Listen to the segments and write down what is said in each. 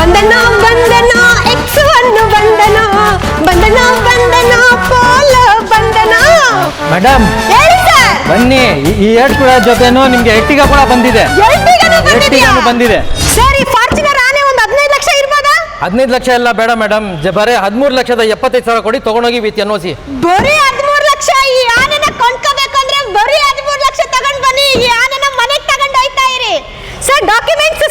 ಬಂದನ ಬಂದನ ಎಕ್ಸ್ ಅನ್ನು ಬಂದನ ಬಂದನ ಬಂದನ ಪೋಲ ಬಂದನ. ಮೇಡಮ್ ಹೇಳಿ ಸರ್ ಬನ್ನಿ ಈ- ಈ ಕೂಡ ಜೊತೆನೂ ನಿಮ್ಗೆ ಎಟ್ಟಿಗ ಕೂಡ ಬಂದಿದೆ. ಎರ್ಟಿಗನು ಬಂದಿದ್ಯಾ? ಎರ್ಟಿಗಾನು ಬಂದಿದೆ. ಸರ್ ಈ ಫಾರ್ಚುನರ್ ಆನೆ ಒಂದು ಹದಿನೈದು ಲಕ್ಷ ಇರ್ಬೋದಾ? ಹದಿನೈದು ಲಕ್ಷ ಎಲ್ಲ ಬೇಡ ಮೇಡಮ್ ಬರೀ ಹದಿಮೂರು ಲಕ್ಷದ ಎಪ್ಪತ್ತೈದು ಸಾವಿರ ಕೊಡಿ ತಗೊಂಡೋಗಿ ವಿತ್ ಎನ್ ಸಿ ಬರೀ ಲಕ್ಷ ಈ ಆನೆನ ಕೊಂಡ್ಕೋಬೇಕಂದ್ರೆ ಬರೀ ಹದಿಮೂರು ಲಕ್ಷ ತಗೊಂಡ್ ಬನ್ನಿ ಈ ಆನೆನ ಮನೆಗೆ ತಗೊಂಡ್ ಹೋಯ್ತಾ ಇರಿ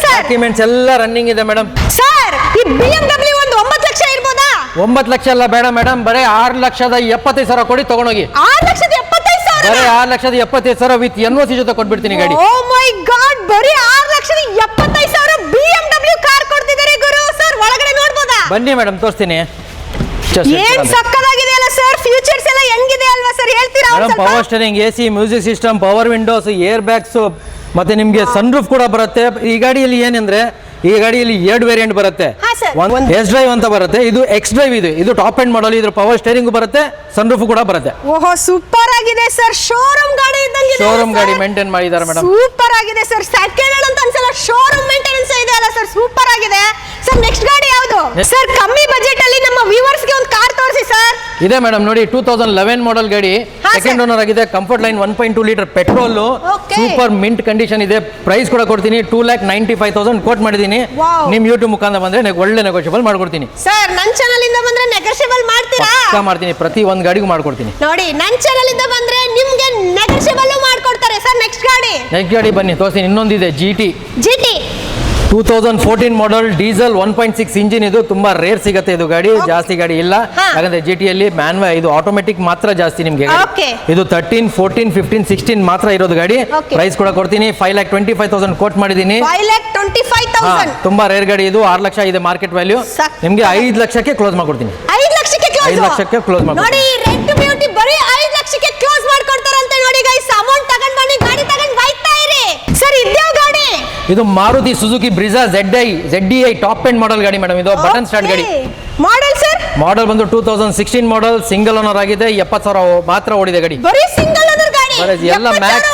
ಸರ್ ಡಾಕ್ಯುಮೆಂಟ್ಸ್ ಎಲ್ಲ ರನ್ನಿಂಗ್ ಇದೆ ಮೇಡಮ್ ಸರ್ ಈ ಬಿ ಎಂ ಡಬ್ಲ್ಯೂ ಒಂದು ಒಂಬತ್ತು ಲಕ್ಷ ಇರ್ಬೋದಾ? ಒಂಬತ್ತು ಲಕ್ಷ ಎಲ್ಲ ಬೇಡ ಮೇಡಮ್ ಬರೇ ಆರು ಲಕ್ಷದ ಎಪ್ಪತ್ತೈದು ಸಾವಿರ ಕೊಡಿ ತಗೊಂಡೋಗಿ. ಆರು ಲಕ್ಷದ ಎಪ್ಪತ್ತೈದು ಸಾವಿರ ಬರೀ ಆರು ಲಕ್ಷದ ಎಪ್ಪತ್ತೈದು ಸಾವಿರ ವಿತ್ ಎನ್ ಸಿ ಜೊತೆ ಕೊಟ್ಬಿಡ್ತೀನಿ ಗಾಡಿ. ಓ ಮೈ ಗಾಡ್ ಬರೀ ಆರು ಲಕ್ಷದ ಎಪ್ಪತ್ತೈದು ಸಾವಿರ ಬಿ ಎಂ ಡಬ್ಲ್ಯೂ ಕಾರ್ ಕೊಡ್ತಿದ್ದಾರೆ ಗುರು. ಸರ್ ಒಳಗಡೆ ನೋಡ್ಬೋದಾ? ಬನ್ನಿ ಮೇಡಮ್ ತೋರಿಸ್ತೀನಿ. ಏನ್ ಸಕ್ಕದಾಗಿದೆ ಅಲ್ಲ ಸರ್ ಫ್ಯೂಚರ್ಸ್ ಎಲ್ಲ ಹೆಂಗಿದೆ ಅಲ್ವಾ ಸರ್ ಹೇಳ್ತೀರಾ ಒಂದ್ ಮೇಡಮ್ ಸ್ವಲ್ಪ? Power steering A C music system power windows air bags ಮತ್ತೆ ನಿಮಗೆ ಸನ್ ರೂಫ್ ಕೂಡ ಬರುತ್ತೆ. ಈ ಗಾಡಿಯಲ್ಲಿ ಏನಂದ್ರೆ ಈ ಗಾಡಿಯಲ್ಲಿ ಎರಡು ವೇರಿಯಂಟ್ ಬರುತ್ತೆ. ಎಸ್ ಡ್ರೈವ್ ಅಂತ ಬರುತ್ತೆ. ಇದು ಎಕ್ಸ್ ಡ್ರೈವ್ ಇದು. ಇದು ಟಾಪ್ ಎಂಡ್ ಮಾಡಲ್ ಇದ್ರ ಪವರ್ ಸ್ಟೇರಿಂಗ್ ಬರುತ್ತೆ ಸನ್ ರೂಫ್ ಕೂಡ ಬರುತ್ತೆ. ಓಹೋ ಸೂಪರ್ ಆಗಿದೆ ಸರ್ ಶೋರೂಮ್ ಗಾಡಿ ಇದ್ದಂಗೆ ಶೋರೂಮ್ ಗಾಡಿ ಮೇಂಟೈನ್ ಮಾಡಿದ್ದಾರೆ ಮೇಡಮ್ ಸೂಪರ್ ಆಗಿದೆ ಸರ್ ಸೆಕೆಂಡ್ ಹ್ಯಾಂಡ್ ಅಂತ ಅನ್ಸಲ್ಲ ಶೋರೂಮ್ ಮೇಂಟೆನೆನ್ಸ್ ಇದೆ ಅಲ್ಲ ಸರ್ ಸೂಪರ್ ಆಗಿದೆ. ಸರ್ ನೆಕ್ಸ್ಟ್ ಗಾಡಿ ಯಾವುದು? ಸರ್ ಕಮ್ಮಿ ಬಜೆಟ್ ಅಲ್ಲಿ ನಮ್ಮ ವ್ಯೂವರ್ಸ್ಗೆ ಒಂದು ಕಾರ್ ತೋರಿಸಿ ಸರ್ ಇದೆ ಮೇಡಮ್ ನೋಡಿ ಟೂ ತೌಸಂಡ್ ಲೆವೆನ್ ಮಾಡಲ್ ಗಾಡಿ. ಸೆಕೆಂಡ್. ಓನರ್ ಆಗಿದೆ. Comfort line one point two litre petrol. Super mint condition ಇದೆ. ಪ್ರೈಸ್ ಕೂಡ ಕೊಡ್ತೀನಿ. Two lakh ninety five thousand quote ಮಾಡಿದ್ದೀನಿ. ನಿಮ್ ಯೂಟ್ಯೂಬ್ ಮುಖಾಂತರ ಬಂದ್ರೆ ನೆಗ್- ಒಳ್ಳೆ ನೆಗೋಷಿಯಬಲ್ ಮಾಡ್ಕೊಡ್ತೀನಿ. ಸರ್ ನನ್ನ ಚಾನಲ್ ಇಂದ ಬಂದ್ರೆ ನೆಗೋಷಿಯಬಲ್ ಮಾಡ್ತೀರಾ? ಪಕ್ಕಾ ಮಾಡ್ತೀನಿ ಪ್ರತಿ ಒಂದು ಗಾಡಿಗೂ ಮಾಡ್ಕೊಡ್ತೀನಿ. ನೋಡಿ ನನ್ನ ಚಾನಲ್ ಇಂದ ಬಂದ್ರೆ ನಿಮ್ಗೆ ನೆಗೋಷಿಯಬಲ್ ಮಾಡ್ಕೊಡ್ತಾರೆ. ಸರ್ ನೆಕ್ಸ್ಟ್ ಗಾಡಿ. ನೆಕ್ಸ್ಟ್ ಗಾಡಿ ಬನ್ನಿ ತೋರಿಸ್ತೀನಿ ಇನ್ನೊಂದಿದೆ G T G T two thousand fourteen model diesel one point six engine ಇದು ತುಂಬಾ ರೇರ್ ಸಿಗುತ್ತೆ ಇದು ಗಾಡಿ. ಜಾಸ್ತಿ ಗಾಡಿ ಇಲ್ಲ. ಯಾಕಂದ್ರೆ ಜಿ ಟಿಯಲ್ಲಿ ಮ್ಯಾನ್ವ ಇದು ಆಟೋಮೆಟಿಕ್ ಮಾತ್ರ ಜಾಸ್ತಿ ನಿಮಗೆ. ಇದು ತರ್ಟೀನ್ ಫೋರ್ಟೀನ್ ಫಿಫ್ಟೀನ್ ಸಿಕ್ಸ್ಟೀನ್ ಮಾತ್ರ ಇರೋದು ಗಾಡಿ. ಪ್ರೈಸ್ ಕೂಡ ಕೊಡ್ತೀನಿ. Five lakh twenty five thousand quote ಮಾಡಿದ್ದೀನಿ ತುಂಬಾ ರೇರ್ ಗಾಡಿ ಇದು. ಆರು ಲಕ್ಷ ಇದೆ ಮಾರ್ಕೆಟ್ ವ್ಯಾಲ್ಯೂ. ನಿಮಗೆ ಐದು ಲಕ್ಷಕ್ಕೆ ಕ್ಲೋಸ್ ಮಾಡ್ಕೊಡ್ತೀನಿ. ಐದು ಲಕ್ಷಕ್ಕೆ ಕ್ಲೋಸ್ ಐದು ಲಕ್ಷಕ್ಕೆ close ಮಾಡ್ಬೋದು. ನೋಡಿ ರೆಡ್ ಬ್ಯೂಟಿ ಬರೀ ಐದು ಲಕ್ಷಕ್ಕೆ ಕ್ಲೋಸ್ ಮಾಡ್ಕೊಡ್ತಾರಂತೆ ನೋಡಿ ಗೈಸ್ ಅಮೌಂಟ್ ತಗೊಂಡ್ ಬನ್ನಿ ಗಾಡಿ ತಗೊಂಡ್ ಬೈತಾ ಇರಿ ಸರ್ ಇದ್ಯಾವ ಗಾಡಿ ಇದು Maruti Suzuki Brezza Z I Z I top end model ಗಾಡಿ ಮೇಡಮ್ ಇದು ಬಟನ್ ಸ್ಟಾರ್ಟ್ ಗಾಡಿ. ಮಾಡೆಲ್ ಸರ್ ಮಾಡೆಲ್ ಬಂದು two thousand sixteen model single owner ಆಗಿದೆ ಎಪ್ಪತ್ತು ಸಾವಿರ ಮಾತ್ರ ಓಡಿದೆ ಗಾಡಿ. ಬರೀ ಸಿಂಗಲ್ ಓನರ್ ಗಾಡಿ? ಬರೀ ಎಲ್ಲ ಮ್ಯಾಕ್ಸ್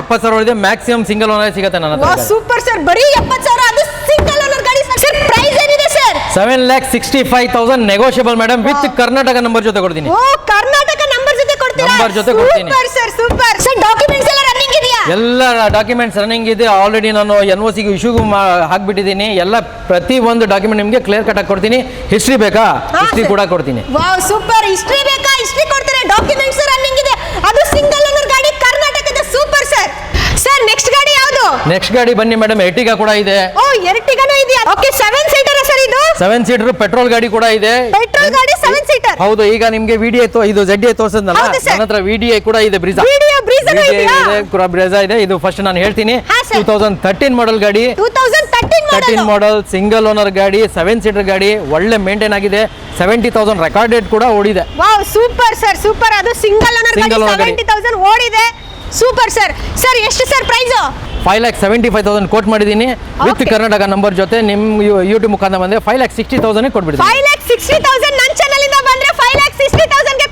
ಎಪ್ಪತ್ತು ಸಾವಿರ ಓಡಿದೆ ಮ್ಯಾಕ್ಸಿಮಮ್ ಸಿಂಗಲ್ ಓನರ್ ಸಿಗುತ್ತೆ ನನ್ನ ಹತ್ರ ಸೂಪರ್ ಸರ್ ಬರೀ ಎಪ್ಪತ್ತು ಸಾವಿರ ಅದು ಸಿಂಗಲ್ ಓನರ್ ಗಾಡಿ ಸರ್ ಪ್ರೈಸ್ ಏನಿದೆ sir seven lakh sixty five thousand negotiable madam with Karnataka number ಜೊತೆ ಕೊಡ್ತೀನಿ. ಓ ಕರ್ನಾಟಕ ನಂಬರ್ ಜೊತೆ ಕೊಡ್ತೀರಾ? ನಂಬರ್ ಜೊತೆ ಕೊಡ್ತೀನಿ. Super sir super sir documents ಎಲ್ಲ ಎಲ್ಲ ಡಾಕ್ಯುಮೆಂಟ್ಸ್ ರನ್ನಿಂಗ್ ಇದೆ. ಆಲ್ರೆಡಿ ನಾನು ಎನ್ ಒ ಸಿಗೆ ಇಶ್ಯೂಗೂ ಹಾಕ್ಬಿಟ್ಟಿದ್ದೀನಿ. ಎಲ್ಲ ಪ್ರತಿ ಒಂದು ಡಾಕ್ಯುಮೆಂಟ್ ನಿಮಗೆ ಕ್ಲಿಯರ್ ಕಟ್ ಆಗಿ ಕೊಡ್ತೀನಿ. ಹಿಸ್ಟ್ರಿ ಬೇಕಾ? ಹಿಸ್ಟ್ರಿ ಕೂಡ ಕೊಡ್ತೀನಿ. ವಾವ್ ಸೂಪರ್ ಹಿಸ್ಟ್ರಿ ಬೇಕಾ? ಹಿಸ್ಟ್ರಿ ಕೊಡ್ತಾರೆ. ಡಾಕ್ಯುಮೆಂಟ್ಸ್ ರನ್ನಿಂಗ್ ಇದೆ. ಅದು ಸಿಂಗಲ್ ಓನರ್ ಗಾಡಿ ಕರ್ನಾಟಕದ ಸೂಪರ್ ಸರ್ ಸರ್ ನೆಕ್ಸ್ಟ್ ಗಾಡಿ ಯಾವುದು? ನೆಕ್ಸ್ಟ್ ಗಾಡಿ ಬನ್ನಿ ಮೇಡಮ್ ಎರ್ಟಿಗಾ ಕೂಡ ಇದೆ. ಓ ಎರ್ಟಿಗಾನೂ ಇದೆಯಾ? ಓಕೆ ಸೆವೆನ್ ಸೀಟರ್ ಸರ್ ಇದು? ಸೆವೆನ್ ಸೀಟರ್ ಪೆಟ್ರೋಲ್ ಗಾಡಿ ಕೂಡ ಇದೆ. ಪೆಟ್ರೋಲ್ ಗಾಡಿ ಸೆವೆನ್ ಸೀಟರ್ ಹೌದು ಈಗ ನಿಮ್ಗೆ ವಿಡಿಯೋ ಇದು ಜಡ್ಡಿ ತೋರಿಸಿದ್ನಲ್ಲ? ನನ್ನ ಹತ್ರ ವಿಡಿಯೋ ಕೂಡ ಇದೆ ಬ್ರಿಜಾ. ವಿಡಿಯೋ ಬ್ರೆಜಾ ಇದೆ. ಇದು ಫಸ್ಟ್ ನಾನು ಹೇಳ್ತೀನಿ. ಟೂ ತೌಸಂಡ್ ತರ್ಟೀನ್ ಮಾಡಲ್ ಗಾಡಿ. ತರ್ಟೀನ್ ಮಾಡಲ್ ಸಿಂಗಲ್ ಓನರ್ ಗಾಡಿ ಸೆವೆನ್ ಸೀಟರ್ ಗಾಡಿ ಒಳ್ಳೆ ಮೇಂಟೈನ್ ಆಗಿದೆ. ಸೆವೆಂಟಿ ತೌಸಂಡ್ ರೆಕಾರ್ಡೆಡ್ ಕೂಡ ಓಡಿದೆ. ಸೂಪರ್ ಸರ್ ಸೂಪರ್ ಅದು ಸಿಂಗಲ್ ಓನರ್ ಸಿಂಗಲ್ ಓಡಿದೆ. ಸೂಪರ್ ಸರ್ ಸರ್ ಎಷ್ಟು sir price five lakh seventy five thousand quote ಮಾಡಿದ್ದೀನಿ ವಿತ್ ಕರ್ನಾಟಕ ನಂಬರ್ ಜೊತೆ ನಿಮ್ಮ ಯೂಟ್ಯೂಬ್ ಮುಖಾಂತರ ಬಂದ್ರೆ ಫೈವ್ ಲ್ಯಾಕ್ ಸಿಕ್ಸ್ಟಿ ತೌಸಂಡ್ ಕೊಟ್ಬಿಡ್ತೀನಿ. ಫೈವ್ ಲ್ಯಾಕ್ ಸಿಕ್ಸ್ಟಿ ತೌಸಂಡ್ ನನ್ನ ಚಾನಲ್ ಇಂದ ಬಂದ್ರೆ ಫೈವ್ ಲ್ಯಾಕ್ ಸಿಕ್ಸ್ಟಿ ತೌಸಂಡ್ಗೆ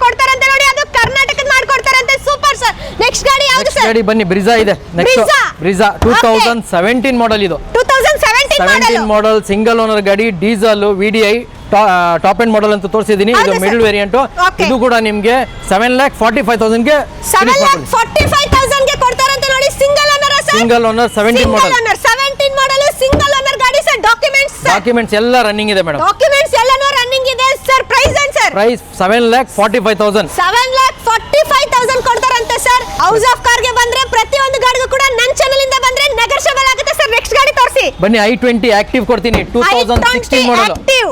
ನೆಕ್ಸ್ಟ್ ಗಾಡಿ ಯಾವುದು ಸರ್? ಗಾಡಿ ಬನ್ನಿ ಬ್ರಿಜಾ ಇದೆ. Next. Brezza two Okay. Thousand seventeen model ಇದು. Two thousand seventeen seventeen model model single owner ಗಾಡಿ diesel VDI top end model ಅಂತ ತೋರಿಸಿದೀನಿ ಇದು. ಮಿಡಲ್ ವೇರಿಯಂಟ್ ಇದು ಕೂಡ ನಿಮಗೆ seven lakh forty five five thousand single owner sir? Single owner seventeen single model owner seventeen model single owner ಗಾಡಿ sir documents sir. Documents ಎಲ್ಲ running ಇದೆ madam documents ಎಲ್ಲಾನು ರನ್ನಿಂಗ್ ಇದೆ ಸರ್ ಪ್ರೈಸ್ ಏನ್ sir? Price seven lakh forty five thousand seven lakh forty five thousand ಕೊಡ್ತಾರಂತೆ sir house of ಕಾರ್ಗೆ ಬಂದ್ರೆ ಪ್ರತಿಯೊಂದು ಗಾಡಿಗೂ ಕೂಡ ನನ್ನ ಚಾನೆಲ್ ಇಂದ ಬಂದ್ರೆ ನೆಗೋಷಿಯಬಲ್ ಆಗುತ್ತೆ. ಸರ್ ನೆಕ್ಸ್ಟ್ ಗಾಡಿ ತೋರಿಸಿ. ಬನ್ನಿ ಐ ಟ್ವೆಂಟಿ ಆಕ್ಟಿವ್ ಕೊಡ್ತೀನಿ. Two thousand sixteen model active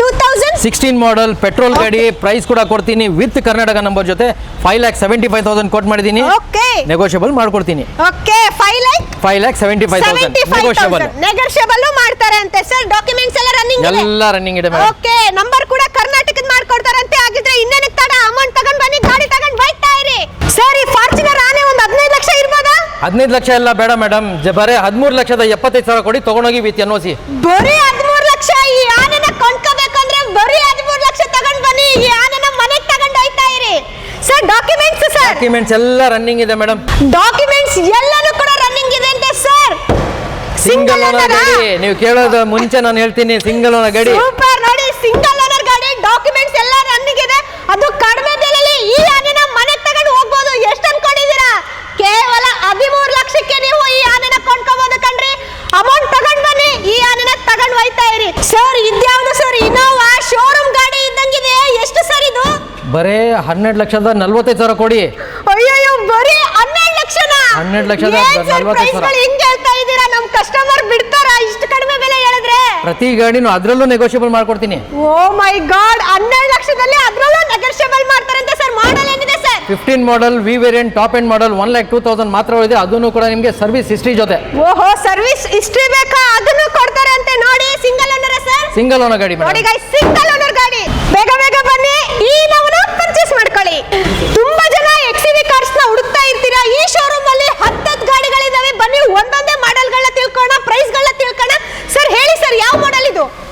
two thousand sixteen model petrol ಗಾಡಿ ಪ್ರೈಸ್ ಕೂಡ ಕೊಡ್ತೀನಿ. ವಿತ್ ಕರ್ನಾಟಕ ನಂಬರ್ ಜೊತೆ five lakh seventy five thousand quote ಮಾಡಿದ್ದೀನಿ. ಓಕೆ ನೆಗೋಷಿಯಬಲ್ ಮಾಡ್ಕೊಡ್ತೀನಿ. Okay five lakh five lakh seventy five thousand negotiable negotiable ಮಾಡ್ತಾರೆ ಅಂತ. Sir documents ಎಲ್ಲ running ಇದೆ. ಎಲ್ಲ ರನ್ನಿಂಗ್ ಇದೆ ಓಕೆ ನಂಬರ್ ಕೂಡ ಕರ್ನಾಟಕದ ಮಾಡ್ಕೊಡ್ತಾರಂತೆ. ಆಗಿದ್ರೆ ಇನ್ನೇನಕ್ಕೆ ತಡ? ಅಮೌಂಟ್ ತಗೊಂಡ್ ಬನ್ನಿ ಗಾಡಿ ತಗೊಂಡ್ ಇರಿ ಸರ್ ಈ ಫಾರ್ಚುನರ್ ಆನೆ ಒಂದು ಹದಿನೈದು ಲಕ್ಷ ಇರ್ಬೋದಾ? ಹದಿನೈದು ಲಕ್ಷ ಎಲ್ಲ ಬೇಡ ಮೇಡಮ್ ಬರೀ ಹದಿಮೂರು ಲಕ್ಷದ ಎಪ್ಪತ್ತೈದು ಸಾವಿರ ಕೊಡಿ ತಗೊಂಡೋಗಿ ವಿತ್ ಎನ್ಒಸಿ ಬರೀ ಹದಿಮೂರು ಲಕ್ಷ ಈ ಆನೆನ ಕೊಂಡ್ಕೋಬೇಕಂದ್ರೆ ಬರೀ ಹದಿಮೂರು ಲಕ್ಷ ತಗೊಂಡ್ ಬನ್ನಿ ಈ ಆನೆನ ಮನೆಗೆ ತಗೊಂಡ್ ಹೋಯ್ತಾ ಇರಿ. Sir documents sir. ಡಾಕ್ಯುಮೆಂಟ್ಸ್ ಎಲ್ಲ ರನ್ನಿಂಗ್ ಇದೆ ಮೇಡಮ್ ಡಾಕ್ಯುಮೆಂಟ್ಸ್ ಎಲ್ಲಾನು ಕೂಡ ರನ್ನಿಂಗ್ ಇದೆ ಅಂತೆ ಸರ್. ಸಿಂಗಲ್ ಓನರ್ ಗಾಡಿ. ನೀವು ಕೇಳೋದು ಮುಂಚೆ ನಾನು ಹೇಳ್ತೀನಿ ಸಿಂಗಲ್ ಓನರ್ ಗಾಡಿ ನೋಡಿ ಸಿಂಗಲ್ ಓನರ್ ಗಾಡಿ ಡಾಕ್ಯುಮೆಂಟ್ಸ್ ಎಲ್ಲ ರನ್ನಿಂಗ್ ಇದೆ ಅದು ಕಡಿಮೆ ಬೆಲೆಯಲ್ಲಿ ಈ ಆನೆನ ಮನೆಗೆ ತಗೊಂಡು ಹೋಗ್ಬೋದು ಎಷ್ಟು ಅನ್ಕೊಂಡಿದ್ದೀರಾ ಕೇವಲ ಹದಿಮೂರು ಲಕ್ಷಕ್ಕೆ ನೀವು ಈ ಆನೆನ ಕೊಂಡ್ಕೋಬಹುದು ಕಣ್ರಿ ಅಮೌಂಟ್ ತಗೊಂಡ್ ಬನ್ನಿ ಈ ಆನೆನ ತಗೊಂಡ್ ಹೋಯ್ತಾ ಇರಿ ಸರ್ ಇದ್ಯಾವ್ದು ಸರ್ ಇನೋವಾ ಶೋರೂಮ್ ಗಾಡಿ ಇದ್ದಂಗಿದೆ ಎಷ್ಟು ಸರ್ ಇದು ಬರೇ ಹನ್ನೆರಡು ಲಕ್ಷದ ನಲ್ವತ್ತೈದು ಸಾವಿರ ಕೊಡಿ. ಅಯ್ಯಯ್ಯೋ ಬರೀ ಹನ್ನೆರಡು ಲಕ್ಷನ? ಹನ್ನೆರಡು ಲಕ್ಷದ ಏನ್ sir ನಲ್ವತ್ತೈದು ಸಾವಿರ. ಹೇಳ್ತಾ ಇದ್ದೀರಾ? ನಮ್ ಕಸ್ಟಮರ್ ಬಿಡ್ತಾರಾ? ಇಷ್ಟು ಕಡಿಮೆ ಬೆಲೆ ಹೇಳಿದ್ರೆ? ಪ್ರತಿ ಗಾಡಿನೂ ಅದರಲ್ಲೂ ನೆಗೋಷಿಯಬಲ್ ಮಾಡ್ಕೊಡ್ತೀನಿ. ಓ ಮೈ ಗಾಡ್ ಹನ್ನೆರಡು ಲಕ್ಷದಲ್ಲಿ ಅದ್ರಲ್ಲೂ ನೆಗೋಷಿಯಬಲ್ ಮಾಡ್ತಾರಂತೆ ಸರ್ ಮಾಡಲ್ ಏನಿದೆ sir? Fifteen model V variant top end model one lakh two thousand ಮಾತ್ರ ಇದೆ ಅದನ್ನು ಕೂಡ ನಿಮಗೆ ಸರ್ವಿಸ್ ಹಿಸ್ಟ್ರಿ ಜೊತೆ. ಓಹೋ ಸರ್ವಿಸ್ ಹಿಸ್ಟ್ರಿ ಬೇಕಾ? ಅದನ್ನು ಕೊಡ್ತಾರೆ ಅಂತೆ ನೋಡಿ single owner sir? Single owner ಗಾಡಿ ನೋಡಿ ಮೇಡಮ್ ಸಿಂಗಲ್ ಓನರ್ ಗಾಡಿ. ಬೇಗ ಬೇಗ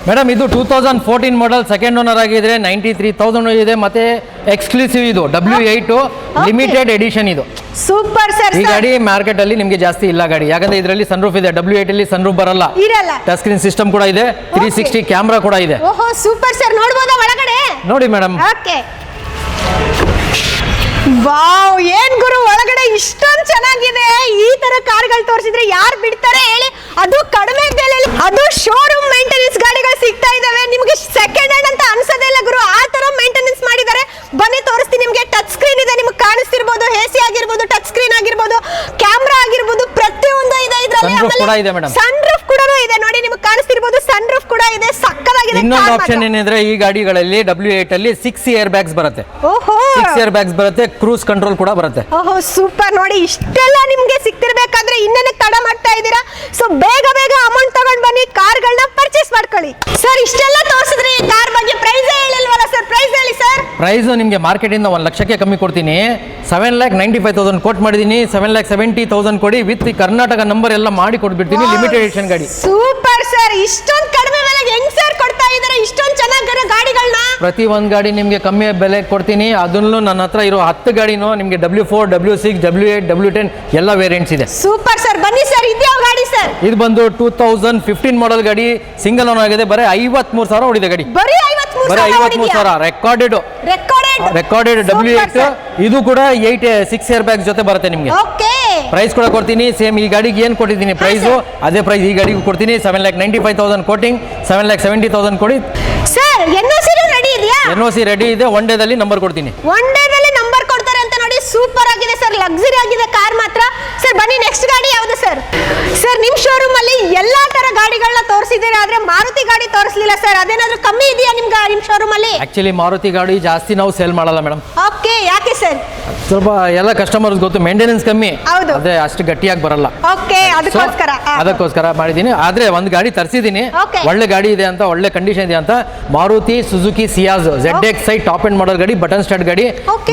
ಮೇಡಮ್ ಇದು two thousand fourteen model second owner ಆಗಿದ್ರೆ ನೈಂಟಿ ತ್ರೀ ತೌಸಂಡ್ ಇದೆ ಮತ್ತೆ ಎಕ್ಸ್ಕ್ಲೂಸಿವ್ ಇದು ಡಬ್ಲ್ಯೂ ಏಯ್ಟು ಲಿಮಿಟೆಡ್ ಎಡಿಷನ್ ಇದು. ಸೂಪರ್ ಸರ್ ಈ ಗಾಡಿ ಮಾರ್ಕೆಟ್ ಅಲ್ಲಿ ನಿಮಗೆ ಜಾಸ್ತಿ ಇಲ್ಲ ಗಾಡಿ. ಯಾಕಂದ್ರೆ ಇದರಲ್ಲಿ ಸನ್ರೂಫ್ ಇದೆ ಡಬ್ಲ್ಯೂ ಏಟ್ ಅಲ್ಲಿ ಸನ್ರೂಫ್ ಬರಲ್ಲ. ಇರಲ್ಲ. ಟಚ್ ಸ್ಕ್ರೀನ್ ಸಿಸ್ಟಮ್ ಕೂಡ ಇದೆ ತ್ರೀ ಸಿಕ್ಸ್ಟಿ ಕ್ಯಾಮ್ರಾ ಕೂಡ ಇದೆ. ಓಹೋ ಸೂಪರ್ ಸರ್ ನೋಡ್ಬೋದಾ ಒಳಗಡೆ? ನೋಡಿ ಮೇಡಮ್ ಓಕೆ ವಾವ್ ಏನ್ ಗುರು ಒಳಗಡೆ ಇಷ್ಟೊಂದು ಚೆನ್ನಾಗಿದೆ. ಈ ತರ ಕಾರ್ಗಳು ತೋರಿಸಿದ್ರೆ ಯಾರು ಬಿಡ್ತಾರೆ ಹೇಳಿ. ಅದು ಕಡಿಮೆ ಬೆಲೆಯಲ್ಲಿ, ಅದು ಶೋರೂಮ್ ಮೇಂಟೆನೆನ್ಸ್ ಗಾಡಿಗಳು ಸಿಗ್ತಾ ಇದಾವೆ. ನಿಮ್ಗೆ ಸೆಕೆಂಡ್ ಹ್ಯಾಂಡ್ ಅಂತ ಅನ್ಸದೇ ಇಲ್ಲ ಗುರು. ಆ ತರ ಮೇಂಟೆನೆನ್ಸ್ ಮಾಡಿದ್ದಾರೆ. ಬನ್ನಿ, ತೋರಿಸ್ತೀನಿ ನಿಮಗೆ. ಟಚ್ ಸ್ಕ್ರೀನ್ ಇದೆ, ನಿಮ್ಗೆ ಕಾಣಿಸ್ತಿರ್ಬೋದು. ಎ ಸಿ ಆಗಿರ್ಬೋದು ಟಚ್ ಸ್ಕ್ರೀನ್ ಆಗಿರ್ಬೋದು ಕ್ಯಾಮ್ರಾ ಆಗಿರ್ಬೋದು ಪ್ರತಿಯೊಂದು ಇದೆ Sunroof ಕೂಡ ಇದೆ ಮೇಡಮ್. ಸನ್ ರೂಫ್ ಕೂಡ ಇದೆ. ನೋಡಿ ನಿಮಗೆ ಕಾಣಿಸ್ತಿರ್ಬೋದು ಸನ್ ರೂಫ್ ಕೂಡ ಇದೆ. ಸಕ್ಕದಾಗಿದೆ ಇನ್ನೊಂದು ಆಪ್ಷನ್. ಏನಿದ್ರೆ ಈ ಗಾಡಿಗಳಲ್ಲಿ ಡಬ್ಲ್ಯೂ ಏಟ್ ಅಲ್ಲಿ ಸಿಕ್ಸ್ ಇಯರ್ ಬ್ಯಾಗ್ಸ್ ಬರುತ್ತೆ. ಓಹೋ! ಸಿಕ್ಸ್ ಇಯರ್ ಬ್ಯಾಗ್ಸ್ ಬರುತ್ತೆ ಕ್ರೂಸ್ ಕಂಟ್ರೋಲ್ ಕೂಡ ಬರುತ್ತೆ. ಓಹೋ ಸೂಪರ್ ನೋಡಿ ಇಷ್ಟೆಲ್ಲ ನಿಮ್ಗೆ ಸಿಕ್ತಿರ್ಬೇಕಾದ್ರೆ ಇನ್ನೇನೆ ತಡ ಮಾಡ್ತಾ ಇದ್ದೀರಾ. ಸೊ ಬೇಗ ಬೇಗ ಅಮೌಂಟ್ ತಗೊಂಡ್ ಬನ್ನಿ ಕಾರ್ಗಳನ್ನ ಪರ್ಚೇಸ್ ಮಾಡ್ಕೊಳ್ಳಿ. ಸರ್ ಇಷ್ಟೆಲ್ಲ ತೋರಿಸಿದ್ರಿ ಈ ಕಾರ್ ಬಗ್ಗೆ ಪ್ರೈಸ್ ಹೇಳಿಲ್ವಲ್ಲ ಸರ್ ಪ್ರೈಸ್ ಹೇಳಿ ಸರ್ ಪ್ರೈಸ್ ನಿಮಗೆ ಮಾರ್ಕೆಟಿಂದ ಒಂದು ಲಕ್ಷಕ್ಕೆ ಕಮ್ಮಿ ಕೊಡ್ತೀನಿ. Seven lakh ninety five thousand quote ಮಾಡಿದ್ದೀನಿ ಸೆವೆನ್ ಲ್ಯಾಕ್ ಸೆವೆಂಟಿ ತೌಸಂಡ್ ಕೊಡಿ. ವಿತ್ ಕರ್ನಾಟಕ ನಂಬರ್ ಎಲ್ಲ ಮಾಡಿ ಕೊಟ್ಬಿಡ್ತೀನಿ ಲಿಮಿಟೆಡ್ ಎಡಿಷನ್ ಗಾಡಿ. ಸೂಪರ್ ಸರ್ ಇಷ್ಟೊಂದು ಕಡಿಮೆ ಬೆಲೆಗೆ ಹೆಂಗ್ ಸರ್ ಕೊಡ್ತಾ ಇದ್ದಾರೆ? ಇಷ್ಟೊಂದು ಚೆನ್ನಾಗಿರೋ ಗಾಡಿಗಳನ್ನ ಪ್ರತಿ ಒಂದು ಗಾಡಿ ನಿಮಗೆ ಕಮ್ಮಿ ಬೆಲೆ ಕೊಡ್ತೀನಿ. ಅದನ್ನು ನನ್ನ ಹತ್ರ ಇರೋ ಹತ್ತು ಗಾಡಿನೂ ನಿಮಗೆ W four W six W eight W ten ಎಲ್ಲ ವೇರಿಯಂಟ್ಸ್ ಇದೆ. ಸೂಪರ್ ಸರ್ ಬನ್ನಿ ಸರ್ ಇದ್ಯಾವ ಗಾಡಿ ಸರ್ ಇದು ಬಂದು ಟೂ ತೌಸಂಡ್ ಫಿಫ್ಟೀನ್ ಮಾಡಲ್ ಗಾಡಿ ಸಿಂಗಲ್ ಓನ್ ಆಗಿದೆ. ಬರೀ ಐವತ್ಮೂರು ಸಾವಿರ ಹೊಡಿದೆ ಗಾಡಿ. ಬರೀ ಬರೀ ಐವತ್ಮೂರು ಸಾವಿರ. ರೆಕಾರ್ಡೆಡ್ ರೆಕಾರ್ಡೆಡ್ ಡಬ್ಲ್ಯೂ ಎಕ್ಸ್ ಇದು ಕೂಡ ಏಯ್ಟ್ ಸಿಕ್ಸ್ ಇಯರ್ ಬ್ಯಾಗ್ ಜೊತೆ ಬರುತ್ತೆ ನಿಮಗೆ. ಪ್ರೈಸ್ ಕೂಡ ಕೊಡ್ತೀನಿ. ಸೇಮ್ ಈ ಗಾಡಿಗೆ ಏನು ಕೊಟ್ಟಿದ್ದೀನಿ? ಪ್ರೈಸು ಅದೇ ಪ್ರೈಸ್ ಈ ಗಾಡಿಗೆ ಕೊಡ್ತೀನಿ. Seven lakh ninety five thousand quoting seven lakh seventy thousand ಕೊಡಿ ಎನ್ ಓ ಸಿ ರೆಡಿ ಇದೆಯಾ? ಎನ್ ಒ ಸಿ ರೆಡಿ ಇದೆ. ಒನ್ ಡೇದಲ್ಲಿ ನಂಬರ್ ಕೊಡ್ತೀನಿ. ಒನ್ ಡೇದಲ್ಲಿ ನಂಬರ್ ಕೊಡ್ತಾರೆ ಅಂತ ನೋಡಿ ಸೂಪರ್ ಆಗಿದೆ ಸರ್ ಲಕ್ಸುರಿ ಆಗಿದೆ ಕಾರ್ ಮಾತ್ರ. ಸರ್ ಬನ್ನಿ ನೆಕ್ಸ್ಟ್ ಗಾಡಿ ಯಾವುದು ಸರ್ ಸರ್ ನಿಮ್ಮ ಶೋರೂಮ್ ಅಲ್ಲಿ ಎಲ್ಲಾ ತರ ಗಾಡಿಗಳನ್ನ ತೋರಿಸಿದ್ದೀರಾ ಆದ್ರೆ ಮಾರುತಿ ಗಾಡಿ ತೋರಿಸಲಿಲ್ಲ ಸರ್ ಅದೇನಾದ್ರೂ ಕಮ್ಮಿ ಇದೆಯಾ ನಿಮ್ಗೆ ನಿಮ್ ಶೋರೂಮ್ ಅಲ್ಲಿ? ಆಕ್ಚುಲಿ ಮಾರುತಿ ಗಾಡಿ ಜಾಸ್ತಿ ನಾವು ಸೇಲ್ ಮಾಡಲ್ಲ ಮೇಡಮ್ ಓಕೆ ಯಾಕೆ ಸರ್ ಸ್ವಲ್ಪ ಎಲ್ಲ ಕಸ್ಟಮರ್ಸ್ ಗೊತ್ತು ಮೇಂಟೆನೆನ್ಸ್ ಕಮ್ಮಿ. ಹೌದು. ಅದೇ ಅಷ್ಟು ಗಟ್ಟಿಯಾಗಿ ಬರಲ್ಲ. ಓಕೆ ಅದಕ್ಕೋಸ್ಕರ. ಅದಕ್ಕೋಸ್ಕರ ಮಾಡಿದ್ದೀನಿ ಆದ್ರೆ ಒಂದು ಗಾಡಿ ತರಿಸಿದ್ದೀನಿ. ಒಳ್ಳೆ ಗಾಡಿ ಇದೆ ಅಂತ ಒಳ್ಳೆ ಕಂಡೀಷನ್ ಇದೆ ಅಂತ. Maruti Suzuki Ciaz Z X I top end model ಗಾಡಿ ಬಟನ್ ಸ್ಟಾರ್ಟ್ ಗಾಡಿ.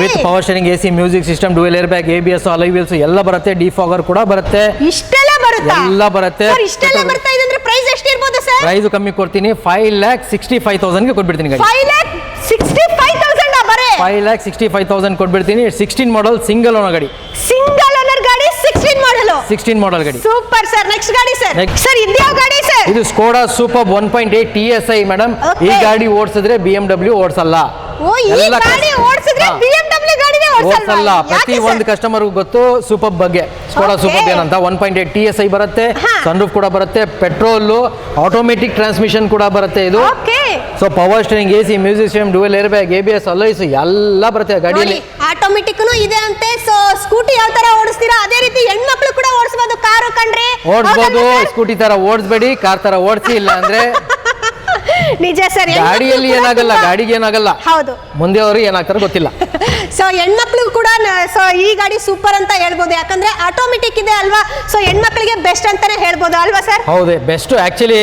With power steering A C music system dual air bag A B S alloy wheels ಎಲ್ಲ ಬರುತ್ತೆ. ಡಿಫಾಗರ್ ಕೂಡ ಬರುತ್ತೆ. ಇಷ್ಟೆಲ್ಲ ಬರುತ್ತಾ? ಎಲ್ಲ ಬರುತ್ತೆ. ಸರ್ ಇಷ್ಟೆಲ್ಲ ಬರ್ತಾ ಇದೆ ಅಂದ್ರೆ ಪ್ರೈಸ್ ಎಷ್ಟಿರ್ಬೋದು ಸರ್? ಪ್ರೈಸ್ ಕಮ್ಮಿ ಕೊಡ್ತೀನಿ. ಫೈವ್ ಲ್ಯಾಕ್ ಸಿಕ್ಸ್ಟಿ ಫೈವ್ ತೌಸಂಡ್ಗೆ ಕೊಟ್ಬಿಡ್ತೀನಿ ಗಾಡಿ. Five lakh sixty five thousand ಬರೇ? Five lakh sixty five thousand ಕೊಟ್ಬಿಡ್ತೀನಿ. ಸಿಕ್ಸ್ಟೀನ್ ಮಾಡಲ್ ಸಿಂಗಲ್ ಓನರ್ ಗಾಡಿ. ಸಿಂಗಲ್ ಓನರ್ ಗಾಡಿ ಸಿಕ್ಸ್ಟೀನ್ ಮಾಡೆಲ್ ಸಿಕ್ಸ್ಟೀನ್ ಮಾಡೆಲ್ ಗಾಡಿ. ಸೂಪರ್ ಸರ್ ನೆಕ್ಸ್ಟ್ ಗಾಡಿ ಸರ್. ಸರ್ ಇದ್ಯಾವ ಗಾಡಿ ಸರ್ ಇದು Skoda Superb one point eight T S I madam ಈ ಗಾಡಿ ಓಡಿಸಿದ್ರೆ ಡಬ್ಲ್ಯೂ ಓಡಿಸಲ್ಲ. ಈ ಎಲ್ಲ ಗಾಡಿ ಕಸ್- ಓಡಿಸಿದ್ರೆ ಹಾ. ಬಿಎಂಡಬ್ಲ್ಯೂ ಗಾಡಿನೇ ಓಡಿಸಲ್ಲ. ಓಡಿಸಲ್ಲ ಪ್ರತಿ ಒಂದು ಕಸ್ಟಮರ್ ಗೊತ್ತು ಸೂಪರ್ ಬಗ್ಗೆ. Skoda Okay. ಸೂಪರ್ ಏನಂತ? One point eight T S I ಬರುತ್ತೆ ಸನ್ ಸನ್ರೂಫ್ ಕೂಡ ಬರುತ್ತೆ ಪೆಟ್ರೋಲ್ ಆಟೋಮೆಟಿಕ್ ಟ್ರಾನ್ಸ್ಮಿಷನ್ ಕೂಡ ಬರುತ್ತೆ ಇದು. So power steering A C music system dual air bag A B S alloys ಎಲ್ಲ ಬರುತ್ತೆ ನೋಡಿ ಗಾಡಿಯಲ್ಲಿ ಆಟೋಮೆಟಿಕ್ನು ಇದೆ ಅಂತೆ. ಸೊ ಸ್ಕೂಟಿ ಯಾವ ತರ ಓಡಿಸ್ತೀರಾ? ಅದೇ ರೀತಿ ಹೆಣ್ಮಕ್ಳು ಕೂಡ ಓಡಿಸಬಹುದು ಕಾರು ಕಂಡ್ರೆ. ಓಡಿಸ್ಬೋದು. ಹೌದಲ್ವಾ sir? ಸ್ಕೂಟಿ ತರ ಓಡಿಸ್ಬೇಡಿ ಕಾರ್ ತರ ಓಡಿಸಿ ಇಲ್ಲ ಅಂದ್ರೆ ನಿಜ ಸರ್ ಗಾಡಿಯಲ್ಲಿ ಏನಾಗಲ್ಲ ಗಾಡಿಗೆ ಏನಾಗಲ್ಲ. ಹೌದು. ಮುಂದೆ ಅವರು ಏನಾಗ್ತಾರೋ ಗೊತ್ತಿಲ್ಲ. ಸೊ ಹೆಣ್ಮಕ್ಳು ಕೂಡ ಸೊ ಈ ಗಾಡಿ ಸೂಪರ್ ಅಂತ ಹೇಳ್ಬೋದು. ಯಾಕಂದ್ರೆ ಆಟೋಮೆಟಿಕ್ ಇದೆ ಅಲ್ವಾ? ಸೊ ಹೆಣ್ಮಕ್ಳಿಗೆ ಬೆಸ್ಟ್ ಅಂತಾನೆ ಹೇಳ್ಬೋದು ಅಲ್ವಾ ಸರ್ ಹೌದು ಬೆಸ್ಟ್ ಆಕ್ಚುಲಿ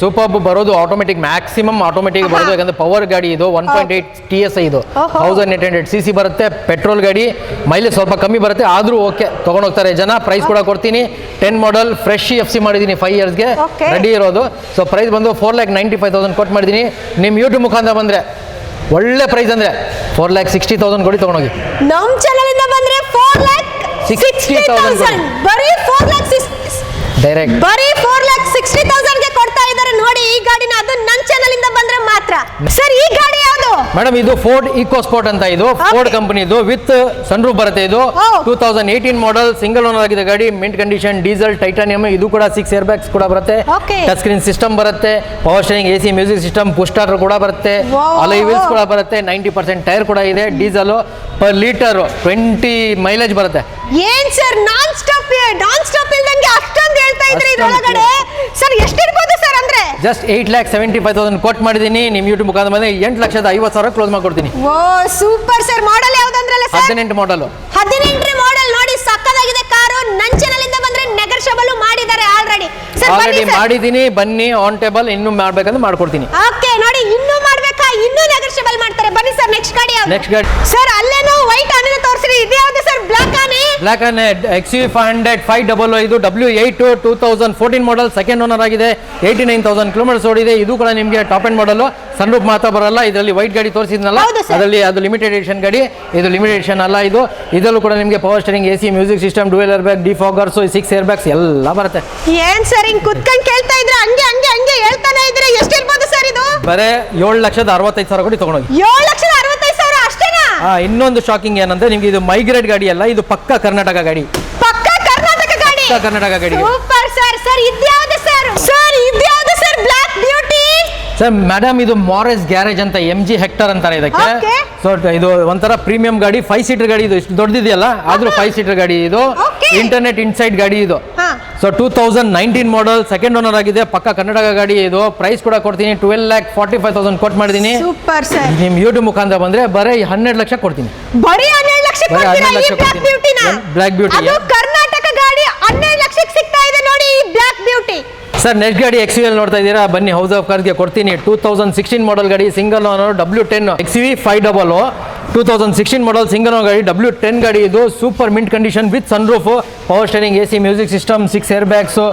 ಸೂಪರ್ ಬರೋದು ಆಟೋಮೆಟಿಕ್ ಮ್ಯಾಕ್ಸಿಮಮ್ ಆಟೋಮೆಟಿಕ್ ಬರೋದು. ಯಾಕಂದ್ರೆ ಪವರ್ ಗಾಡಿ ಇದು one point eight T S I ಇದು. Thousand eight hundred C C ಬರುತ್ತೆ ಪೆಟ್ರೋಲ್ ಗಾಡಿ. ಮೈಲೇಜ್ ಸ್ವಲ್ಪ ಕಮ್ಮಿ ಬರುತ್ತೆ ಆದ್ರೂ ಓಕೆ ಹೋಗ್ತಾರೆ ಜನ. ಪ್ರೈಸ್ ಕೂಡ ಕೊಡ್ತೀನಿ. Ten model fresh F C ಮಾಡಿದ್ದೀನಿ ಫೈವ್ ಇಯರ್ಸ್ಗೆ. ರೆಡಿ ಇರೋದು. ಸೊ ಪ್ರೈಸ್ ಬಂದು four lakh ninety five thousand ಕೊಟ್ಟು ಮಾಡಿದ್ದೀನಿ ನಿಮ್ಮ ಯೂಟ್ಯೂಬ್ ಮುಖಾಂತರ ಬಂದರೆ. ಒಳ್ಳೆ ಪ್ರೈಸ್ ಅಂದ್ರೆ ಫೋರ್ ಲ್ಯಾಕ್ ಸಿಕ್ಸ್ಟಿ ತೌಸಂಡ್ ಕೊಡಿ ತಗೊಂಡೋಗಿ. ನಮ್ ಚಾನಲ್ ಇಂದ ಬಂದ್ರೆ ಫೋರ್ ಲ್ಯಾಕ್ 60000 ಬರೀ ಫೋರ್ ಲ್ಯಾಕ್ ಡೈರೆಕ್ಟ್ ಬರೀ ಫೋರ್ ಲ್ಯಾಕ್ 60000 ಸರ್ ಈ ಗಾಡಿ ಯಾವುದು? ಮೇಡಮ್ ಇದು ಫೋರ್ಡ್ ಇಕೋ ಸ್ಪೋರ್ಟ್ ಅಂತ ಇದು. ಫೋರ್ಡ್ ಕಂಪನಿದು ವಿತ್ ಸನ್ರೂಫ್ ಬರುತ್ತೆ ಇದು. Two thousand eighteen model single owner ಆಗಿದೆ ಗಾಡಿ ಮಿಂಟ್ ಕಂಡೀಷನ್ ಡೀಸೆಲ್ ಟೈಟಾನಿಯಂ ಇದು ಕೂಡ ಸಿಕ್ಸ್ ಏರ್ ಬ್ಯಾಗ್ಸ್ ಕೂಡ ಬರುತ್ತೆ. ಟಚ್ ಸ್ಕ್ರೀನ್ ಸಿಸ್ಟಮ್ ಬರುತ್ತೆ. Power steering AC music system push start ಕೂಡ ಬರುತ್ತೆ. ಅಲೈ ವೀಲ್ಸ್ ಕೂಡ ಬರುತ್ತೆ. ನೈಂಟಿ ಪರ್ಸೆಂಟ್ ಟೈರ್ ಕೂಡ ಇದೆ. Diesel per litre twenty mileage ಬರುತ್ತೆ. ಏನ್ sir non stop non stop ಇಲ್ದಂಗೆ ಅಷ್ಟೊಂದು ಹೇಳ್ತಾ ಇದ್ರೆ. ಇದ್ರೊಳಗಡೆ? ಸರ್ ಎಷ್ಟಿರ್ಬೋದು ಸರ್ ಅಂದ್ರೆ? Just eight lakh seventy five thousand ಕೊಟ್ ಮಾಡಿದ್ದೀನಿ ನಿಮ್ಮ ಯೂಟ್ಯೂಬ್ ಮುಖಾಂತರ ಮನೆ ಎಂಟು ಲಕ್ಷದ ಐವತ್ತು ಸಾವಿರ ಕ್ಲೋಸ್ ಮಾಡ್ಕೊಡ್ತೀನಿ. ಓ ಸೂಪರ್ ಸರ್ ಮಾಡಲ್ ಯಾವ್ದಂದ್ರಲ್ಲ ಸರ್ ಹದಿನೆಂಟು ಮಾಡಲ್ ಹದಿನೆಂಟು ಮಾಡೆಲ್ ನೋಡಿ ಸಕ್ಕದಾಗಿದೆ ಕಾರು. ನನ್ನ ಚಾನಲ್ ಇಂದ ಬಂದ್ರೆ ನೆಗರ್ಷಬಲ್ ಮಾಡಿದ್ದಾರೆ ಆಲ್ರೆಡಿ ಆಲ್ರೆಡಿ ಬನ್ನಿ ಮಾಡಿದ್ದೀನಿ. ಬನ್ನಿ ಆನ್ ಟೇಬಲ್ ಇನ್ನು ಮಾಡ್ಬೇಕಂದ್ರೆ ಮಾಡ್ಕೊಡ್ತೀನಿ. ಓಕೆ ನೋಡಿ ಇನ್ನು ಮಾಡ್ಬೇಕಾ. ಇನ್ನೂ ನೆಗರ್ಷಬಲ್ ಮಾಡ್ತಾರೆ. ಬನ್ನಿ ಸರ್ ನೆಕ್ಸ್ಟ್ ಗಾಡಿ ನೆಕ್ಸ್ಟ್ ಗಾಡಿ. ಸರ್ ಅಲ್ಲೇನೋ ವೈಟ್ ಆನೆ ತೋರಿಸ್ರಿ. ಇದು ಯಾವ್ದು ಸರ್? ಬ್ಲಾಕ್ ಆನೆ? ಬ್ಲಾಕ್ ಆನೆ X U five hundred five double ಇದು W two two thousand fourteen model second owner ಆಗಿದೆ. ಏಯ್ಟಿ ನೈನ್ ತೌಸಂಡ್ ಕಿಲೋಮೀಟರ್ಸ್ ಓಡಿದೆ. ಇದು ಕೂಡ ನಿಮಗೆ top end model sunroof ಮಾತ್ರ ಬರಲ್ಲ. ಇದರಲ್ಲಿ ವೈಟ್ ಗಾಡಿ ತೋರಿಸಿದ್ನಲ್ಲ. ಅದರಲ್ಲಿ ಅದು ಲಿಮಿಟೆಡ್ ಎಡಿಷನ್ ಗಾಡಿ. ಇದು ಲಿಮಿಟೆಡ್ ಎಡಿಷನ್ ಅಲ್ಲ ಇದು. ಇದರಲ್ಲೂ ಕೂಡ ನಿಮಗೆ power steering A C music system dual air bag defoggers six air bags ಎಲ್ಲ ಬರುತ್ತೆ. ಏನ್ ಸರ್ ಹಿಂಗ್ ಕುತ್ಕೊಂಡ್ ಕೇಳ್ತಾ ಇದ್ರೆ? ಹಂಗೆ ಹಂಗೆ ಹಂಗೆ ಹೇಳ್ತಾನೆ ಇದ್ರೆ ಎಷ್ಟಿರ್ಬೋದು ಸರ್ ಇದು? ಬರೇ ಏಳು ಲಕ್ಷದ ಅರವತ್ತೈದು ಸಾವಿರ ಕೊಡಿ ತಗೊಂಡೋಗಿ. ಏಳು ಲಕ್ಷದ ಅರವತ್ತೈದು ಸಾವಿರ ಅಷ್ಟೇನಾ? ಇನ್ನೊಂದು ಶಾಕಿಂಗ್ ಏನಂದ್ರೆ ನಿಮ್ಗೆ ಇದು ಮೈಗ್ರೇಟ್ ಗಾಡಿ ಅಲ್ಲ ಇದು ಪಕ್ಕ ಕರ್ನಾಟಕ ಗಾಡಿ. ಪಕ್ಕ ಕರ್ನಾಟಕ ಗಾಡಿ? ಪಕ್ಕ ಕರ್ನಾಟಕ ಗಾಡಿ ಸೂಪರ್ ಸರ್ ಸರ್ ಇದ್ಯಾವ್ದು sir sir ಇದ್ಯಾವ್ದು sir black beauty sir madam ಇದು ಮಾರೆಸ್ ಗ್ಯಾರೇಜ್ ಅಂತ ಎಂ ಜಿ ಹೆಕ್ಟರ್ ಅಂತಾರೆ ಇದಕ್ಕೆ. Okay. ಸೊ ಇದು ಒಂಥರ ಪ್ರೀಮಿಯಂ ಗಾಡಿ ಫೈವ್ ಸೀಟರ್ ಗಾಡಿ ಇದು ಇಷ್ಟು ದೊಡ್ಡದಿದೆಯಲ್ಲ ಆದ್ರೂ ಫೈವ್ ಸೀಟರ್ ಗಾಡಿ ಇದು. Okay. ಇಂಟರ್ನೆಟ್ ಇನ್ಸೈಡ್ ಗಾಡಿ ಇದು. ಹಾ. So two thousand nineteen model second owner ಆಗಿದೆ. ಪಕ್ಕ ಕನ್ನಡ ಗಾಡಿ ಇದು. ಪ್ರೈಸ್ ಕೂಡ ಕೊಡ್ತೀನಿ. Twelve lakh forty five thousand ಕೊಟ್ಟು ಮಾಡಿದ್ದೀನಿ. ಸೂಪರ್ ಸರ್ ನಿಮ್ ಯೂಟ್ಯೂಬ್ ಮುಖಾಂತರ ಬಂದ್ರೆ ಬರೀ ಹನ್ನೆರಡು ಲಕ್ಷ ಕೊಡ್ತೀನಿ. ಬರೀ ಹನ್ನೆರಡು ಲಕ್ಷ ಬರೀ ಹನ್ನೆರಡು ಲಕ್ಷ ಕೊಡ್ತೀನಿ. ಬ್ಲ್ಯಾಕ್ ಬ್ಯೂಟಿ ಕರ್ನಾಟಕ ಗಾಡಿ ಹನ್ನೆರಡು ಲಕ್ಷಕ್ಕೆ ಸಿಗ್ತಾ ಇದೆ ನೋಡಿ ಈ ಬ್ಲಾಕ್ ಬ್ಯೂಟಿ ಸರ್ ನೆಕ್ಸ್ಟ್ ಗಾಡಿ ಎಕ್ಸ್ ಎಲ್ ನೋಡ್ತಾ ಇದ್ದೀರಾ? ಬನ್ನಿ ಹೌಸ್ ಆಫ್ ಕಾರ್ಗೆ ಕೊಡ್ತೀನಿ. ಟೂ ತೌಸಂಡ್ ಸಿಕ್ಸ್ಟೀನ್ ಮಾಡಲ್ ಗಾಡಿ single owner W ten X V five double two thousand sixteen model single owner ಗಾಡಿ ಡಬ್ಲ್ಯೂ ಟೆನ್ ಗಾಡಿ ಇದು. Super mint condition with sunroof power steering A C music system six air bags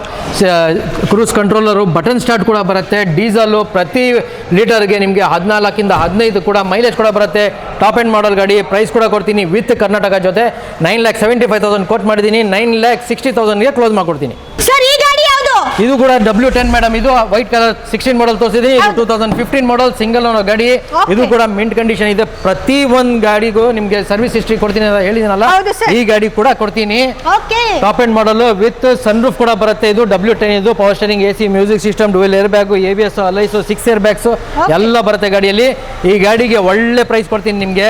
cruise controller button start ಕೂಡ ಬರುತ್ತೆ. Diesel ಪ್ರತಿ ಲೀಟರ್ಗೆ ನಿಮಗೆ ಹದಿನಾಲ್ಕಿಂದ ಹದಿನೈದು ಕೂಡ ಮೈಲೇಜ್ ಕೂಡ ಬರುತ್ತೆ. ಟಾಪ್ ಎಂಡ್ ಮಾಡಲ್ ಗಾಡಿ ಪ್ರೈಸ್ ಕೂಡ ಕೊಡ್ತೀನಿ ವಿತ್ ಕರ್ನಾಟಕ ಜೊತೆ. Nine lakh seventy five thousand ಕೊಟ್ಟು ಮಾಡಿದ್ದೀನಿ ನೈನ್ ಲ್ಯಾಕ್ ಸಿಕ್ಸ್ಟಿ ತೌಸಂಡ್ಗೆ ಕ್ಲೋಸ್ ಮಾಡಿಕೊಡ್ತೀನಿ. ಸರ್ ಇದು ಕೂಡ ಡಬ್ಲ್ಯೂ ಟೆನ್ ಮೇಡಮ್ ಇದು ವೈಟ್ ಕಲರ್ ಸಿಕ್ಸ್ಟೀನ್ ಮಾಡಲ್ ತೋರಿಸಿದೀನಿ ಇದು. Two thousand fifteen model single ಅನ್ನೋ ಗಾಡಿ. ಇದು ಕೂಡ ಮಿಂಟ್ ಕಂಡೀಷನ್ ಇದೆ. ಪ್ರತಿ ಒಂದು ಗಾಡಿಗೂ ನಿಮಗೆ ಸರ್ವಿಸ್ ಹಿಸ್ಟ್ರಿ ಕೊಡ್ತೀನಿ ಅಂತ ಹೇಳಿದ್ದೀನಲ್ಲ ಈ ಗಾಡಿ ಕೂಡ ಕೊಡ್ತೀನಿ. Top end model with sunroof ಕೂಡ ಬರುತ್ತೆ ಇದು. ಡಬ್ಲ್ಯೂ ಟೆನ್ ಇದು. Power steering A C music system dual air bag A B S alloys six air bags ಎಲ್ಲ ಬರುತ್ತೆ ಗಾಡಿಯಲ್ಲಿ. ಈ ಗಾಡಿಗೆ ಒಳ್ಳೆ ಪ್ರೈಸ್ ಕೊಡ್ತೀನಿ ನಿಮಗೆ.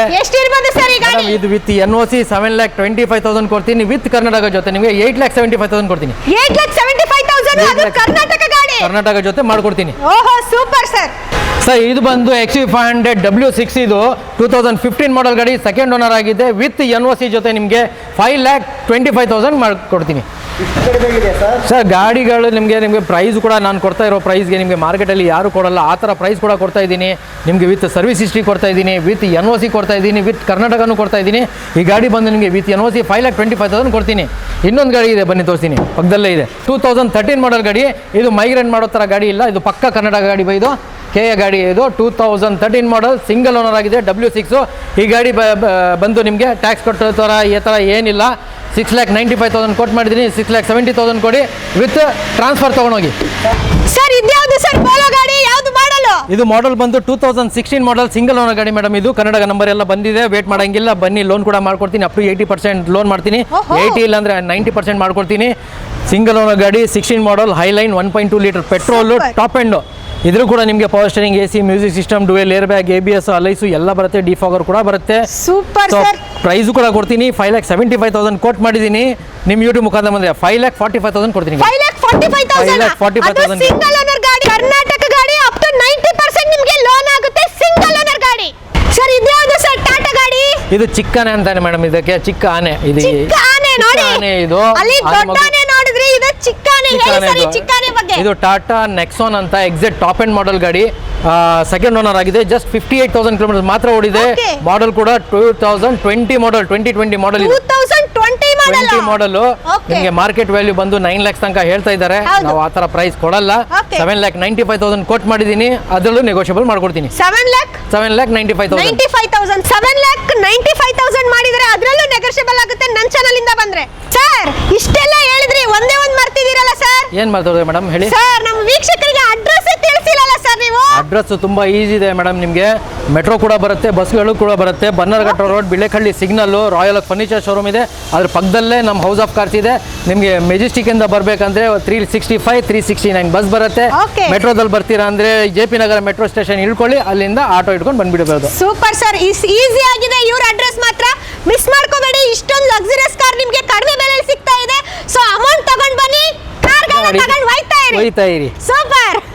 ಇದು with N O C seven lakh twenty five thousand ಕೊಡ್ತೀನಿ. ವಿತ್ ಕರ್ನಾಟಕ ಜೊತೆ ನಿಮಗೆ eight lakh seventy five thousand ಕೊಡ್ತೀನಿ Eight ಅದು ಕರ್ನಾಟಕ ಗಾಡಿ. ಕರ್ನಾಟಕ ಜೊತೆ ಮಾಡ್ಕೊಡ್ತೀನಿ. ಓಹೋ ಸೂಪರ್ ಸರ್. ಸರ್ ಇದು ಬಂದು X U five hundred W six ಇದು ಟೂ ತೌಸಂಡ್ ಫಿಫ್ಟೀನ್ ಮಾಡಲ್ ಗಾಡಿ ಸೆಕೆಂಡ್ ಓನರ್ ಆಗಿದೆ. ವಿತ್ ಎನ್ ಒ ಸಿ ಜೊತೆ ನಿಮಗೆ five lakh twenty five thousand ಮಾಡಿಕೊಡ್ತೀನಿ. ಸರ್? ಗಾಡಿಗಳು ನಿಮಗೆ ನಿಮಗೆ ಪ್ರೈಸ್ ಕೂಡ ನಾನು ಕೊಡ್ತಾ ಇರೋ ಪ್ರೈಸ್ಗೆ ನಿಮಗೆ ಮಾರ್ಕೆಟಲ್ಲಿ ಯಾರು ಕೊಡಲ್ಲ. ಆ ಥರ ಪ್ರೈಸ್ ಕೂಡ ಕೊಡ್ತಾ ಇದ್ದೀನಿ. ನಿಮಗೆ ವಿತ್ ಸರ್ವಿಸ್ ಹಿಸ್ಟ್ರಿ ಕೊಡ್ತಾ ಇದ್ದೀನಿ ವಿತ್ ಎನ್ ಒ ಸಿ ಕೊಡ್ತಾ ಇದ್ದೀನಿ ವಿತ್ ಕರ್ನಾಟಕನೂ ಕೊಡ್ತಾ ಇದ್ದೀನಿ. ಈ ಗಾಡಿ ಬಂದು ನಿಮಗೆ with N O C five lakh twenty five thousand ಕೊಡ್ತೀನಿ. ಇನ್ನೊಂದು ಗಾಡಿ ಇದೆ, ಬನ್ನಿ ತೋರಿಸ್ತೀನಿ. ಪಕ್ಕದಲ್ಲೇ ಇದೆ. ಟೂ ತೌಸಂಡ್ ತರ್ಟೀನ್ ಮಾಡಲ್ ಗಾಡಿ. ಇದು ಮೈಗ್ರೇಟ್ ಮಾಡೋ ಥರ ಗಾಡಿ ಇಲ್ಲ, ಇದು ಪಕ್ಕ ಕರ್ನಾಟಕ ಗಾಡಿ ಬೈದು. ಕೆ ಎ ಗಾಡಿ ಇದು two thousand thirteen model single owner ಆಗಿದೆ ಡಬ್ಲ್ಯೂ ಸಿಕ್ಸು ಈ ಗಾಡಿ ಬಂದು ನಿಮಗೆ ಟ್ಯಾಕ್ಸ್ ಕಟ್ಟೋ ಥರ ಈ ಥರ ಏನಿಲ್ಲ. Six lakh ninety five thousand ಕೊಟ್ಟು ಮಾಡಿದ್ದೀನಿ ಸಿಕ್ಸ್ ಲ್ಯಾಕ್ ಸೆವೆಂಟಿ ತೌಸಂಡ್ ಕೊಡಿ. ವಿತ್ ಟ್ರಾನ್ಸ್ಫರ್ ತೊಗೊಂಡೋಗಿ. ಸರ್ ಇದ್ಯಾವುದು ಸರ್ ಪೋಲೋ ಗಾಡಿ? ಯಾವುದು ಮಾಡಲು ಇದು ಮಾಡಲ್ ಬಂದು two thousand sixteen model single owner ಗಾಡಿ ಮೇಡಮ್ ಇದು. ಕನ್ನಡ ನಂಬರ್ ಎಲ್ಲ ಬಂದಿದೆ ವೇಟ್ ಮಾಡಂಗಿಲ್ಲ. ಬನ್ನಿ ಲೋನ್ ಕೂಡ ಮಾಡ್ಕೊಡ್ತೀನಿ up to eighty percent loan ಮಾಡ್ತೀನಿ. ಏಯ್ಟಿ ಇಲ್ಲ ಅಂದರೆ ನೈಂಟಿ ಪರ್ಸೆಂಟ್ ಮಾಡ್ಕೊಡ್ತೀನಿ. ಸಿಂಗಲ್ ಓನರ್ ಗಾಡಿ sixteen model highline one point two litre petrol top end ಇದ್ರೂ ಕೂಡ ನಿಮಗೆ power steering A C music system dual air bag A B S alloys ಎಲ್ಲ ಬರುತ್ತೆ. ಡಿಫಾಗರ್ ಕೂಡ ಬರುತ್ತೆ. ಸೂಪರ್ ಪ್ರೈಸು ಕೂಡ ಕೊಡ್ತೀನಿ. Five lakh seventy five thousand coat ಮಾಡಿದ್ದೀನಿ. ನಿಮ್ಮ ಯೂಟ್ಯೂಬ್ ಮುಖಾಂತರ ಬಂದ್ರೆ five lakh forty five thousand ಕೊಡ್ತೀನಿ five lakh forty five thousand lakh 45,000. ಅದು ಸಿಂಗಲ್ ಓನರ್ ಗಾಡಿ ಕರ್ನಾಟಕ ಗಾಡಿ ಅಪ್ ಟು ನೈಂಟಿ ಪರ್ಸೆಂಟ್ ನಿಮಗೆ ಲೋನ್ ಆಗುತ್ತೆ ಸಿಂಗಲ್ ಓನರ್ ಗಾಡಿ. ಸರ್ ಇದ್ಯಾವುದು ಸರ್ ಟಾಟಾ ಗಾಡಿ? ಇದು ಚಿಕ್ಕ ಆನೆ ಅಂತಾನೆ ಮೇಡಮ್ ಇದಕ್ಕೆ ಚಿಕ್ಕ ಆನೆ. ಇದು ಆನೆ ನೋಡಿ. ಆನೆ ಇದು. ಅಲ್ಲಿ ದೊಡ್ಡ ಆನೆ ಇದು. ಟಾಟಾ ನೆಕ್ಸಾನ್ ಅಂತ ಎಕ್ಸಾಕ್ಟ್ ಟಾಪ್ ಎಂಡ್ ಮಾಡಲ್ ಗಾಡಿ. ಸೆಕೆಂಡ್ ಓನರ್ ಆಗಿದೆ. Just fifty eight thousand kilometre ಮಾತ್ರ ಓಡಿದೆ. ಮಾಡೆಲ್ ಕೂಡ two thousand twenty model twenty twenty model twenty model ನಿಮಗೆ ಮಾರ್ಕೆಟ್ ವ್ಯಾಲ್ಯೂ ಬಂದು ನೈನ್ ಲ್ಯಾಕ್ಸ್ ತನಕ ಹೇಳ್ತಾ ಇದ್ದಾರೆ. ನಾವು ಆ ತರ ಪ್ರೈಸ್ ಕೊಡಲ್ಲ. Seven lakh ninety five thousand ಕೊಟ್ ಮಾಡಿದೀನಿ ಅದರಲ್ಲೂ ನೆಗೋಷಿಯಬಲ್ ಮಾಡ್ಕೊಡ್ತೀನಿ. Seven lakh seven lakh ninety five thousand ninety five thousand seven lakh ninety five thousand ಮಾಡಿದ್ರೆ ಅದರಲ್ಲೂ ನೆಗೋಷಿಯಬಲ್ ಆಗುತ್ತೆ ನನ್ನ ಚಾನಲ್ ಇಂದ ಬಂದ್ರೆ. ಸರ್ ಇಷ್ಟೆಲ್ಲ ಹೇಳಿದ್ರಿ ಒಂದೇ ಒಂದ್ ಮರ್ತಿದ್ದೀರಲ್ಲ ಸರ್ ಏನ್ ಮಾಡ್ತಾರೆ ಮೇಡಮ್ ಹೇಳಿ. ಸರ್ ನಮ್ಮ ವೀಕ್ಷಕರಿಗೆ ಅಡ್ರೆಸ್ ತಿಳಿಸಿಲ್ಲ ಸರ್ ನೀವು? ಅಡ್ರೆಸ್ ತುಂಬ ಈಸಿ ಇದೆ ಮೇಡಮ್ ನಿಮಗೆ. ಮೆಟ್ರೋ ಕೂಡ ಬರುತ್ತೆ ಬಸ್ಗಳು ಕೂಡ ಬರುತ್ತೆ. Bannerghatta road Bilekahalli signal Royal Furniture showroom ಇದೆ. ಅದ್ರ ಪಕ್ಕದಲ್ಲೇ ನಮ್ಮ ಹೌಸ್ ಆಫ್ ಕಾರ್ಸ್ ಇದೆ. ನಿಮಗೆ ಮೆಜೆಸ್ಟಿಕ್ ಇಂದ ಬರಬೇಕಂದ್ರೆ three sixty five three sixty nine bus ಬರುತ್ತೆ. ಮೆಟ್ರೋದಲ್ಲಿ ಬರ್ತೀರಾ ಅಂದರೆ J P Nagar metro station ಇಳ್ಕೊಳ್ಳಿ ಅಲ್ಲಿಂದ ಆಟೋ ಇಟ್ಕೊಂಡು ಬಂದ್ಬಿಡಬಹುದು ಸೂಪರ್ ಸರ್ ಈಸಿ ಆಗಿದೆ ಇವ್ರ ಅಡ್ರೆಸ್ ಮಾತ್ರ. ಮಿಸ್ ಮಾಡ್ಕೋಬೇಡಿ ಇಷ್ಟೊಂದು ಲಕ್ಸುರಿಯಸ್ ಕಾರ್ ನಿಮಗೆ ಕಡಿಮೆ ಬೆಲೆಯಲ್ಲಿ ಸಿಗ್ತಾ ಇದೆ. ಸೊ ಅಮೌಂಟ್ ತಗೊಂಡ್ ಬನ್ನಿ. ತಗೊಂಡ್ ಹೋಯ್ತಾ ಇರಿ. ಸೂಪರ್